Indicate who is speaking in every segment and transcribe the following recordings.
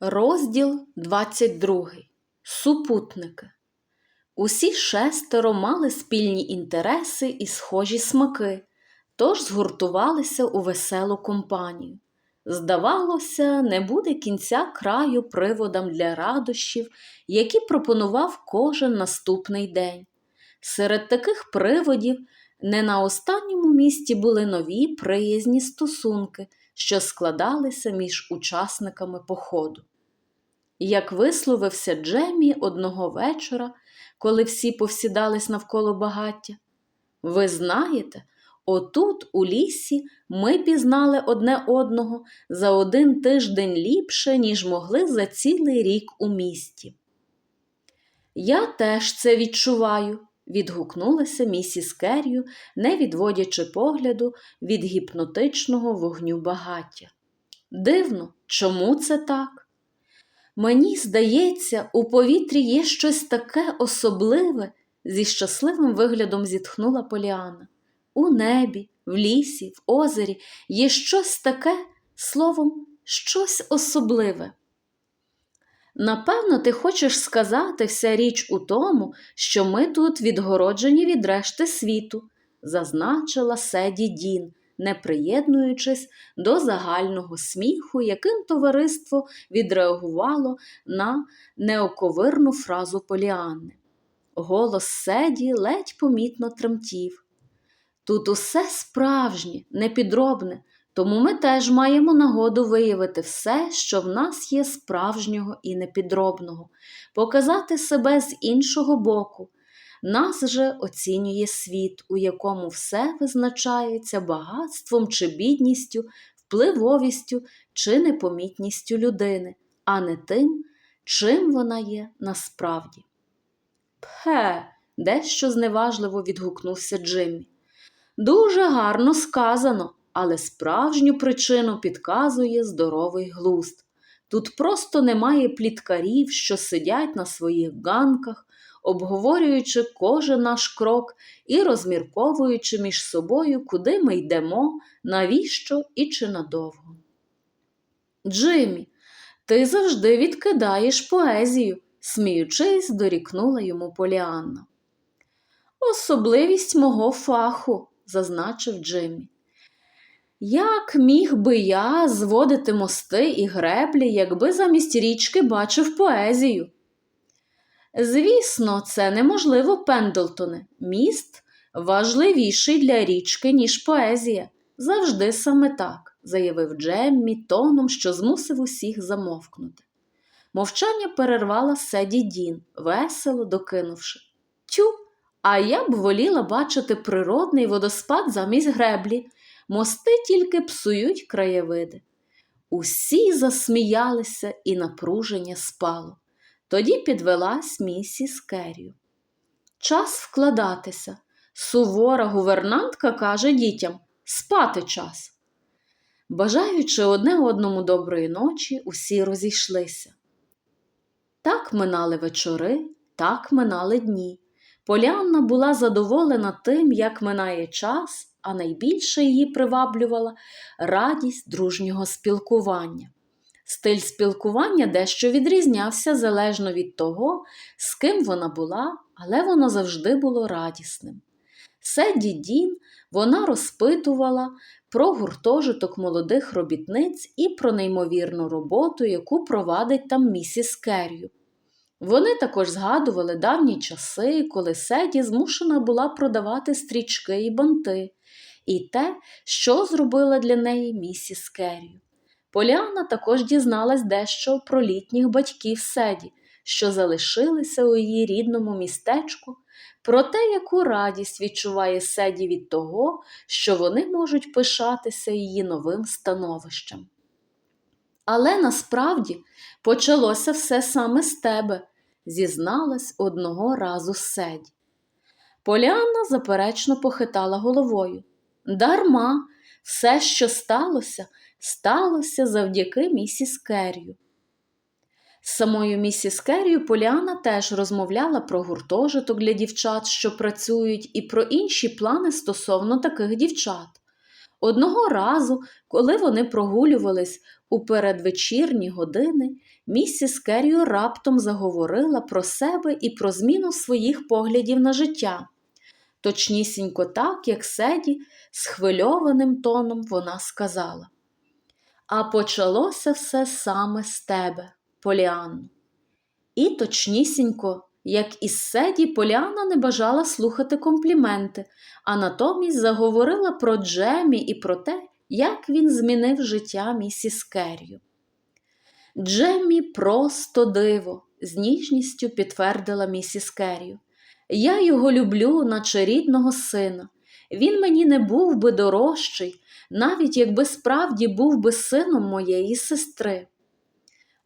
Speaker 1: Розділ 22. Супутники. Усі шестеро мали спільні інтереси і схожі смаки, тож згуртувалися у веселу компанію. Здавалося, не буде кінця краю приводам для радощів, які пропонував кожен наступний день. Серед таких приводів не на останньому місці були нові приязні стосунки, що складалися між учасниками походу. Як висловився Джемі одного вечора, коли всі повсідались навколо багаття, ви знаєте, отут, у лісі, ми пізнали одне одного за один тиждень ліпше, ніж могли за цілий рік у місті. Я теж це відчуваю, відгукнулася місіс Керрю, не відводячи погляду від гіпнотичного вогню багаття. Дивно, чому це так? Мені здається, у повітрі є щось таке особливе, зі щасливим виглядом зітхнула Поліана. У небі, в лісі, в озері є щось таке, словом, щось особливе. Напевно, ти хочеш сказати вся річ у тому, що ми тут відгороджені від решти світу, зазначила Седі Дін, не приєднуючись до загального сміху, яким товариство відреагувало на неоковирну фразу Поліанни. Голос Седі ледь помітно тремтів. Тут усе справжнє, непідробне, тому ми теж маємо нагоду виявити все, що в нас є справжнього і непідробного, показати себе з іншого боку. Нас же оцінює світ, у якому все визначається багатством чи бідністю, впливовістю чи непомітністю людини, а не тим, чим вона є насправді. Пхе, дещо зневажливо відгукнувся Джиммі. Дуже гарно сказано, але справжню причину підказує здоровий глузд. Тут просто немає пліткарів, що сидять на своїх ганках, обговорюючи кожен наш крок і розмірковуючи між собою, куди ми йдемо, навіщо і чи надовго. Джиммі, ти завжди відкидаєш поезію, сміючись, дорікнула йому Поліанна. Особливість мого фаху, зазначив Джиммі. Як міг би я зводити мости і греблі, якби замість річки бачив поезію? Звісно, це неможливо, Пендлтоне. Міст важливіший для річки, ніж поезія. Завжди саме так, заявив Джеммі тоном, що змусив усіх замовкнути. Мовчання перервала Седі Дін, весело докинувши. Тю, а я б воліла бачити природний водоспад замість греблі. Мости тільки псують краєвиди. Усі засміялися, і напруження спало. Тоді підвелась місіс Керрю. Час вкладатися. Сувора гувернантка каже дітям спати час. Бажаючи одне одному доброї ночі, усі розійшлися. Так минали вечори, так минали дні. Полянна була задоволена тим, як минає час, а найбільше її приваблювала радість дружнього спілкування. Стиль спілкування дещо відрізнявся залежно від того, з ким вона була, але воно завжди було радісним. Седі Дін вона розпитувала про гуртожиток молодих робітниць і про неймовірну роботу, яку провадить там місіс Керрю. Вони також згадували давні часи, коли Седі змушена була продавати стрічки і банти, і те, що зробила для неї місіс Керрю. Поліана також дізналась дещо про літніх батьків Седі, що залишилися у її рідному містечку, про те, яку радість відчуває Седі від того, що вони можуть пишатися її новим становищем. Але насправді почалося все саме з тебе, зізналась одного разу Седі. Поліанна заперечно похитала головою. Дарма, все, що сталося, сталося завдяки місіс Керрю. З самою місіс Керрю Поліана теж розмовляла про гуртожиток для дівчат, що працюють, і про інші плани стосовно таких дівчат. Одного разу, коли вони прогулювались у передвечірні години, місіс Керріо раптом заговорила про себе і про зміну своїх поглядів на життя. Точнісінько так, як Седі, схвильованим тоном вона сказала. А почалося все саме з тебе, Поліанно. І точнісінько, як із Седі, Поліана не бажала слухати компліменти, а натомість заговорила про Джемі і про те, як він змінив життя місіс Керрію. Джеммі просто диво, з ніжністю підтвердила місіс Керрію. Я його люблю, наче рідного сина. Він мені не був би дорожчий, навіть якби справді був би сином моєї сестри.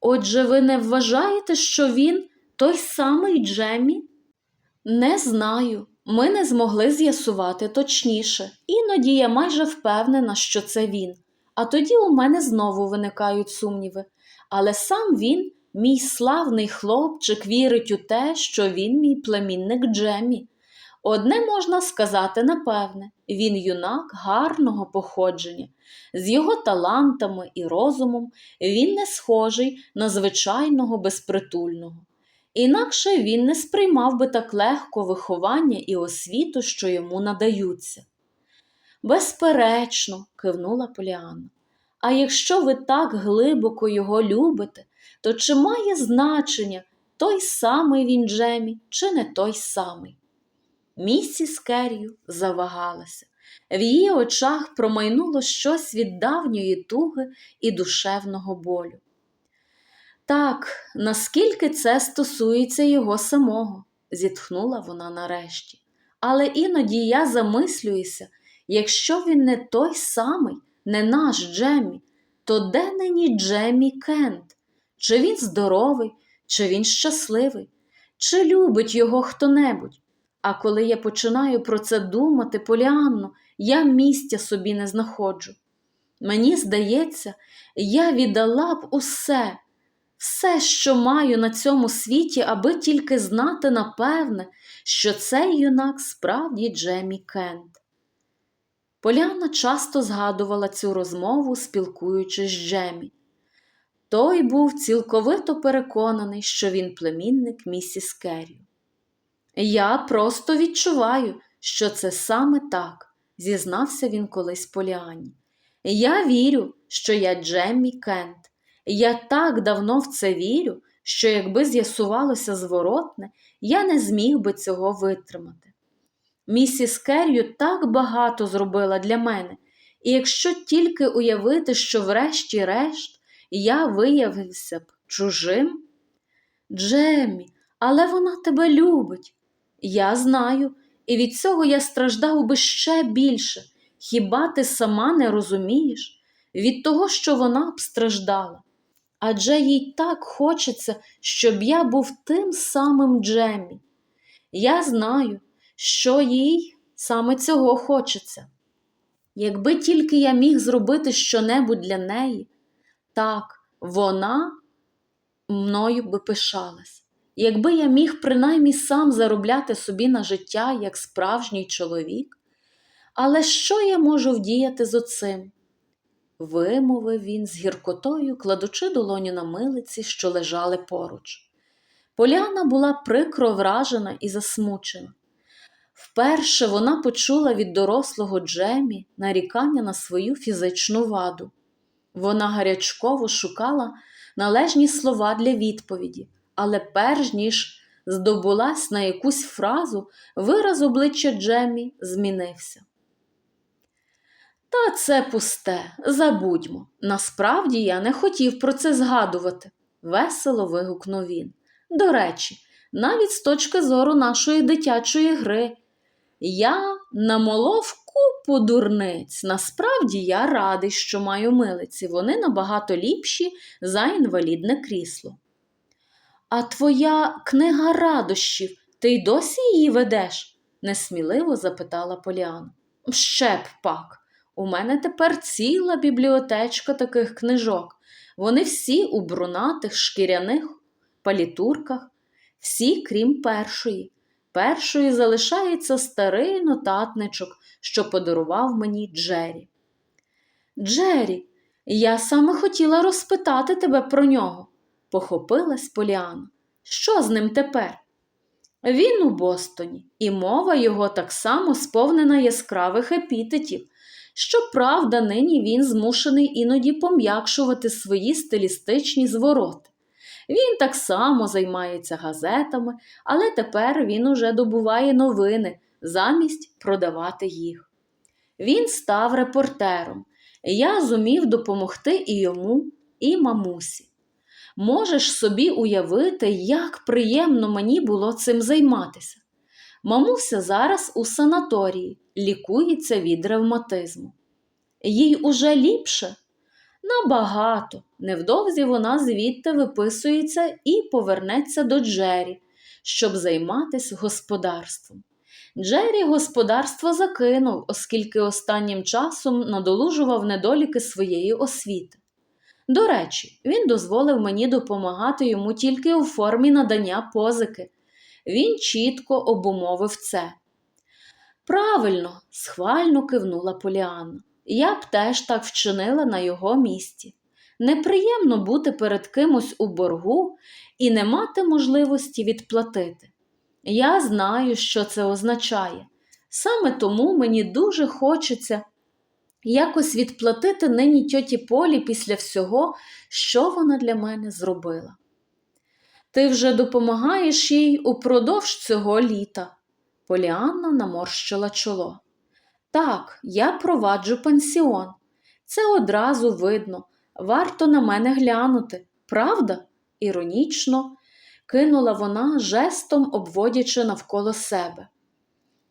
Speaker 1: Отже, ви не вважаєте, що він той самий Джеммі? Не знаю. Ми не змогли з'ясувати точніше. Іноді я майже впевнена, що це він. А тоді у мене знову виникають сумніви. Але сам він, мій славний хлопчик, вірить у те, що він мій племінник Джемі. Одне можна сказати напевне, він юнак гарного походження. З його талантами і розумом він не схожий на звичайного безпритульного. Інакше він не сприймав би так легко виховання і освіту, що йому надаються. Безперечно, кивнула Поліанна. А якщо ви так глибоко його любите, то чи має значення той самий він Джемі, чи не той самий? Місіс Керрію завагалася. В її очах промайнуло щось від давньої туги і душевного болю. Так, наскільки це стосується його самого, зітхнула вона нарешті. Але іноді я замислююся, якщо він не той самий, не наш Джеммі, то де нині Джеммі Кент? Чи він здоровий, чи він щасливий, чи любить його хто-небудь? А коли я починаю про це думати, Поліанно, я місця собі не знаходжу. Мені здається, я віддала б усе, все, що маю на цьому світі, аби тільки знати напевне, що цей юнак справді Джемі Кент. Поляна часто згадувала цю розмову, спілкуючись з Джемі. Той був цілковито переконаний, що він племінник місіс Керрі. Я просто відчуваю, що це саме так, зізнався він колись Поліані. Я вірю, що я Джеммі Кент. Я так давно в це вірю, що якби з'ясувалося зворотне, я не зміг би цього витримати. Місіс Керрю так багато зробила для мене, і якщо тільки уявити, що врешті-решт я виявився б чужим. Джеммі, але вона тебе любить. Я знаю, і від цього я страждав би ще більше. Хіба ти сама не розумієш? Від того, що вона б страждала. Адже їй так хочеться, щоб я був тим самим Джеммі. Я знаю, що їй саме цього хочеться. Якби тільки я міг зробити щонебудь для неї, так, вона мною би пишалась. Якби я міг принаймні сам заробляти собі на життя як справжній чоловік, але що я можу вдіяти з оцим? вимовив він з гіркотою, кладучи долоню на милиці, що лежали поруч. Поляна була прикро вражена і засмучена. Вперше вона почула від дорослого Джемі нарікання на свою фізичну ваду. Вона гарячково шукала належні слова для відповіді, але перш ніж здобулась на якусь фразу, вираз обличчя Джемі змінився. Та це пусте, забудьмо. Насправді я не хотів про це згадувати, весело вигукнув він. До речі, навіть з точки зору нашої дитячої гри. Я намолов купу дурниць. Насправді я радий, що маю милиці. Вони набагато ліпші за інвалідне крісло. А твоя книга радощів, ти й досі її ведеш? несміливо запитала Поліана. Ще б пак. У мене тепер ціла бібліотечка таких книжок. Вони всі у брунатих шкіряних палітурках, всі, крім першої. Першою залишається старий нотатничок, що подарував мені Джері. Джері, я саме хотіла розпитати тебе про нього, похопилась Поліана. Що з ним тепер? Він у Бостоні, і мова його так само сповнена яскравих епітетів. Щоправда, нині він змушений іноді пом'якшувати свої стилістичні звороти. Він так само займається газетами, але тепер він уже добуває новини замість продавати їх. Він став репортером. Я зумів допомогти і йому, і мамусі. Можеш собі уявити, як приємно мені було цим займатися. Мамуся зараз у санаторії, лікується від ревматизму. Їй уже ліпше? Набагато. Невдовзі вона звідти виписується і повернеться до Джері, щоб займатися господарством. Джері господарство закинув, оскільки останнім часом надолужував недоліки своєї освіти. До речі, він дозволив мені допомагати йому тільки у формі надання позики. Він чітко обумовив це. Правильно, схвально кивнула Поліанна. Я б теж так вчинила на його місці. Неприємно бути перед кимось у боргу і не мати можливості відплатити. Я знаю, що це означає. Саме тому мені дуже хочеться якось відплатити нині тьоті Полі після всього, що вона для мене зробила. Ти вже допомагаєш їй упродовж цього літа. Поліанна наморщила чоло. Так, я проваджу пансіон. Це одразу видно. Варто на мене глянути, правда? іронічно кинула вона, жестом обводячи навколо себе.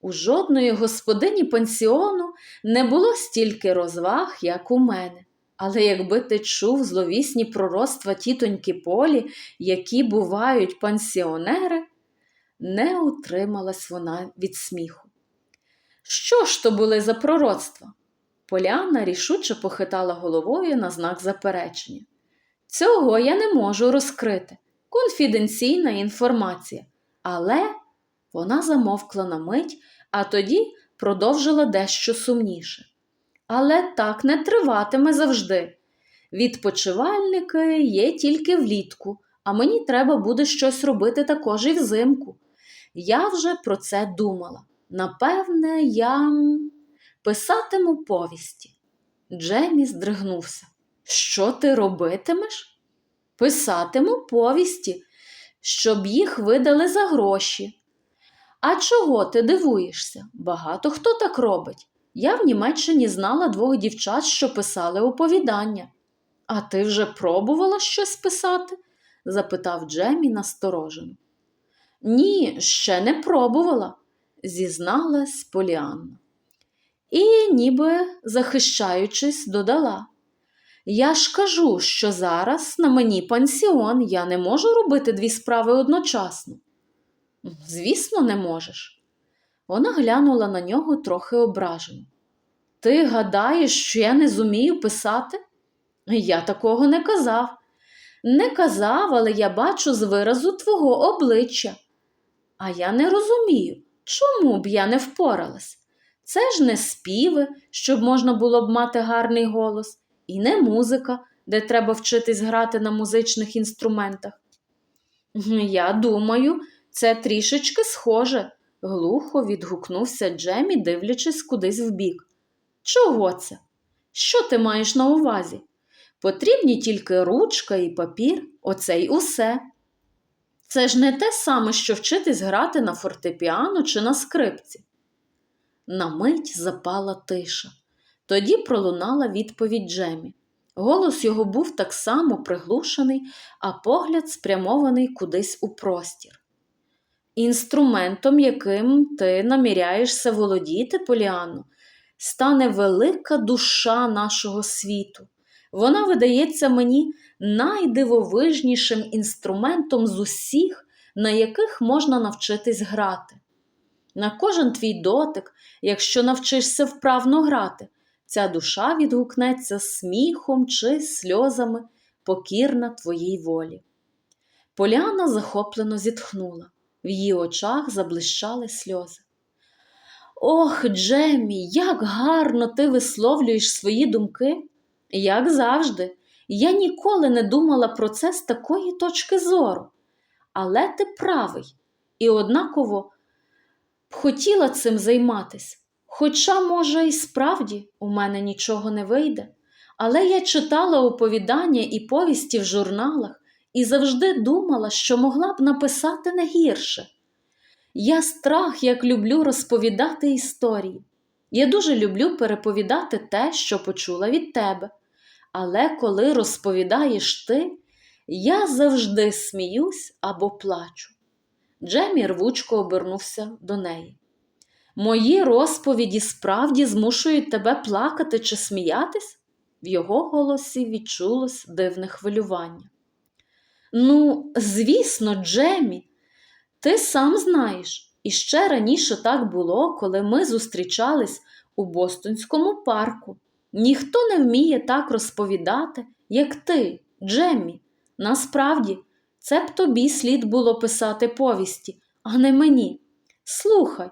Speaker 1: У жодної господині пансіону не було стільки розваг, як у мене. Але якби ти чув зловісні пророцтва тітоньки Полі, які бувають пансіонери, не утрималась вона від сміху. Що ж то були за пророцтва? Поляна рішуче похитала головою на знак заперечення. Цього я не можу розкрити. Конфіденційна інформація. Але вона замовкла на мить, а тоді продовжила дещо сумніше. Але так не триватиме завжди. Відпочивальники є тільки влітку, а мені треба буде щось робити також і взимку. Я вже про це думала. Напевне, я писатиму повісті. Джемі здригнувся. Що ти робитимеш? Писатиму повісті, щоб їх видали за гроші. А чого ти дивуєшся? Багато хто так робить. Я в Німеччині знала двох дівчат, що писали оповідання. А ти вже пробувала щось писати? запитав Джемі насторожено. Ні, ще не пробувала, зізналась Поліанна. І, ніби захищаючись, додала. Я ж кажу, що зараз на мені пансіон, я не можу робити дві справи одночасно. Звісно, не можеш. Вона глянула на нього трохи ображено. Ти гадаєш, що я не зумію писати? Я такого не казав. Не казав, але я бачу з виразу твого обличчя. А я не розумію, чому б я не впоралась. Це ж не співи, щоб можна було б мати гарний голос, і не музика, де треба вчитись грати на музичних інструментах. Я думаю, це трішечки схоже, глухо відгукнувся Джемі, дивлячись кудись вбік. Чого це? Що ти маєш на увазі? Потрібні тільки ручка і папір, оце й усе. Це ж не те саме, що вчитись грати на фортепіано чи на скрипці. На мить запала тиша. Тоді пролунала відповідь Джемі. Голос його був так само приглушений, а погляд спрямований кудись у простір. Інструментом, яким ти наміряєшся володіти, Поліано, стане велика душа нашого світу. Вона видається мені найдивовижнішим інструментом з усіх, на яких можна навчитись грати. На кожен твій дотик, якщо навчишся вправно грати, ця душа відгукнеться сміхом чи сльозами, покірна твоїй волі. Поляна захоплено зітхнула, в її очах заблищали сльози. Ох, Джемі, як гарно ти висловлюєш свої думки. Як завжди, я ніколи не думала про це з такої точки зору. Але ти правий, і однаково хотіла цим займатися. Хоча, може, і справді у мене нічого не вийде. Але я читала оповідання і повісті в журналах і завжди думала, що могла б написати не гірше. Я страх, як люблю розповідати історії. Я дуже люблю переповідати те, що почула від тебе. Але коли розповідаєш ти, я завжди сміюсь або плачу. Джемі рвучко обернувся до неї. Мої розповіді справді змушують тебе плакати чи сміятись? В його голосі відчулось дивне хвилювання. Ну, звісно, Джемі, ти сам знаєш, і ще раніше так було, коли ми зустрічались у Бостонському парку. Ніхто не вміє так розповідати, як ти, Джеммі. Насправді, це б тобі слід було писати повісті, а не мені. Слухай,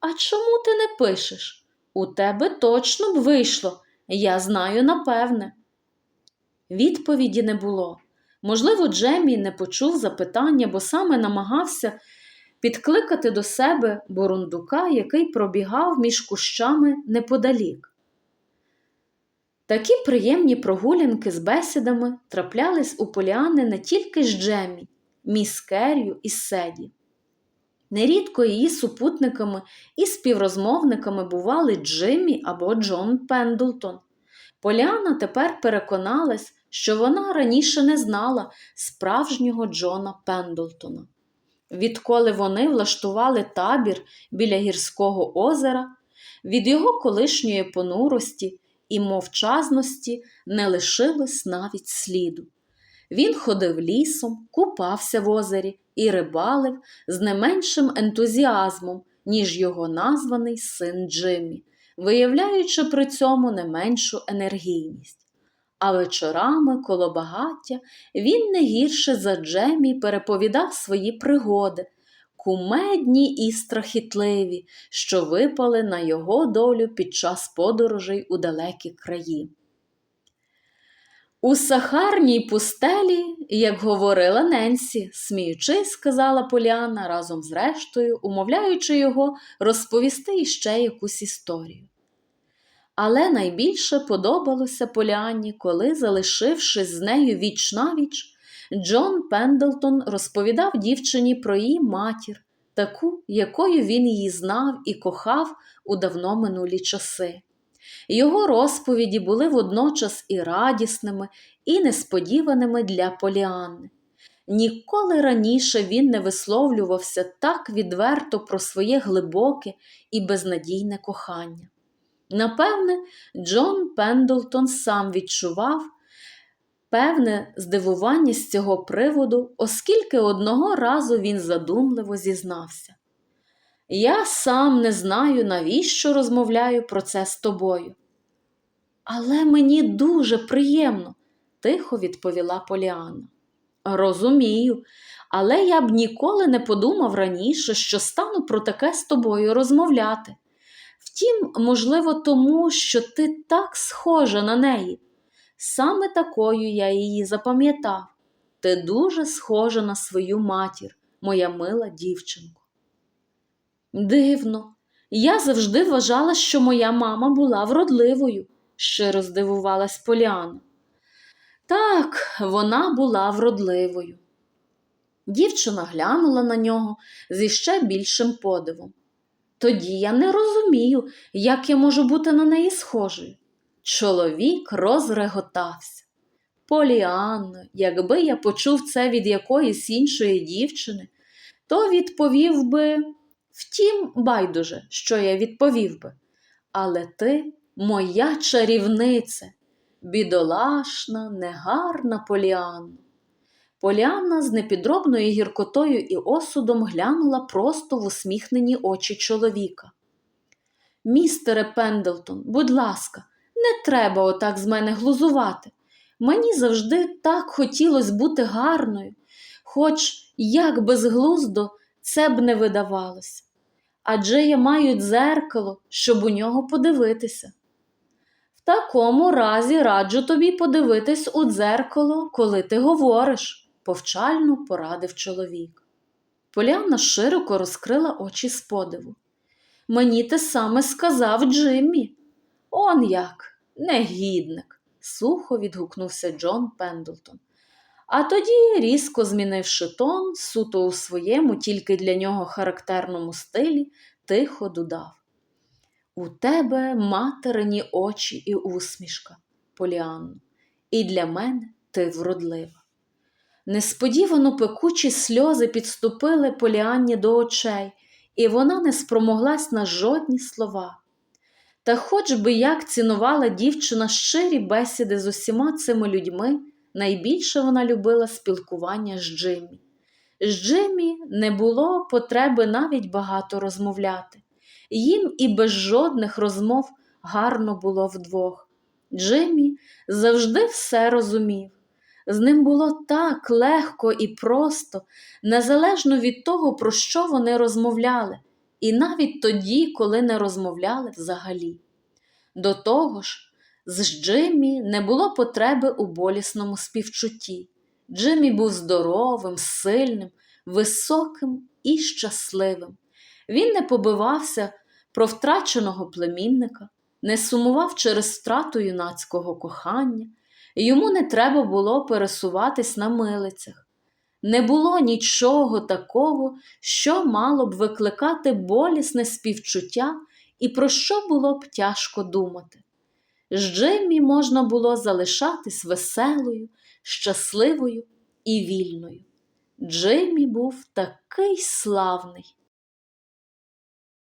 Speaker 1: а чому ти не пишеш? У тебе точно б вийшло, я знаю напевне. Відповіді не було. Можливо, Джеммі не почув запитання, бо саме намагався підкликати до себе бурундука, який пробігав між кущами неподалік. Такі приємні прогулянки з бесідами траплялись у Поліани не тільки з Джемі, міс Керрю і Седі. Нерідко її супутниками і співрозмовниками бували Джиммі або Джон Пендлтон. Поліана тепер переконалась, що вона раніше не знала справжнього Джона Пендлтона. Відколи вони влаштували табір біля гірського озера, від його колишньої понурості і мовчазності не лишилось навіть сліду. Він ходив лісом, купався в озері і рибалив з не меншим ентузіазмом, ніж його названий син Джиммі, виявляючи при цьому не меншу енергійність. А вечорами коло багаття він не гірше за Джемі переповідав свої пригоди, кумедні і страхітливі, що випали на його долю під час подорожей у далекі краї. У сахарній пустелі, як говорила Ненсі, сміючись, сказала Поліана разом з рештою, умовляючи його розповісти іще якусь історію. Але найбільше подобалося Поліані, коли, залишившись з нею віч навіч, Джон Пендлтон розповідав дівчині про її матір, таку, якою він її знав і кохав у давно минулі часи. Його розповіді були водночас і радісними, і несподіваними для Поліанни. Ніколи раніше він не висловлювався так відверто про своє глибоке і безнадійне кохання. Напевне, Джон Пендлтон сам відчував певне здивування з цього приводу, оскільки одного разу він задумливо зізнався. Я сам не знаю, навіщо розмовляю про це з тобою. Але мені дуже приємно, тихо відповіла Поліана. Розумію, але я б ніколи не подумав раніше, що стану про таке з тобою розмовляти. Втім, можливо, тому, що ти так схожа на неї. Саме такою я її запам'ятав. Ти дуже схожа на свою матір, моя мила дівчинко. Дивно, я завжди вважала, що моя мама була вродливою, щиро здивувалась Поліана. Так, вона була вродливою. Дівчина глянула на нього зі ще більшим подивом. Тоді я не розумію, як я можу бути на неї схожою. Чоловік розреготався. Поліанно, якби я почув це від якоїсь іншої дівчини, то відповів би, втім, байдуже, що я відповів би. Але ти моя чарівниця, бідолашна, негарна Поліанна. Поліанна з непідробною гіркотою і осудом глянула просто в усміхнені очі чоловіка. Містере Пендлтон, будь ласка, не треба отак з мене глузувати. Мені завжди так хотілося бути гарною, хоч як безглуздо це б не видавалося. Адже я маю дзеркало, щоб у нього подивитися. В такому разі раджу тобі подивитись у дзеркало, коли ти говориш, повчально порадив чоловік. Поліанна широко розкрила очі з подиву. Мені те саме сказав Джиммі. Он як, негідник, сухо відгукнувся Джон Пендлтон. А тоді, різко змінивши тон, суто у своєму, тільки для нього характерному стилі, тихо додав. У тебе материні очі і усмішка, Поліанно, і для мене ти вродлива. Несподівано пекучі сльози підступили Поліанні до очей, і вона не спромоглась на жодні слова. Та хоч би як цінувала дівчина щирі бесіди з усіма цими людьми, найбільше вона любила спілкування з Джиммі. З Джиммі не було потреби навіть багато розмовляти. Їм і без жодних розмов гарно було вдвох. Джиммі завжди все розумів. З ним було так легко і просто, незалежно від того, про що вони розмовляли, і навіть тоді, коли не розмовляли взагалі. До того ж, з Джиммі не було потреби у болісному співчутті. Джиммі був здоровим, сильним, високим і щасливим. Він не побивався про втраченого племінника, не сумував через втрату юнацького кохання, йому не треба було пересуватись на милицях. Не було нічого такого, що мало б викликати болісне співчуття і про що було б тяжко думати. З Джиммі можна було залишатись веселою, щасливою і вільною. Джиммі був такий славний.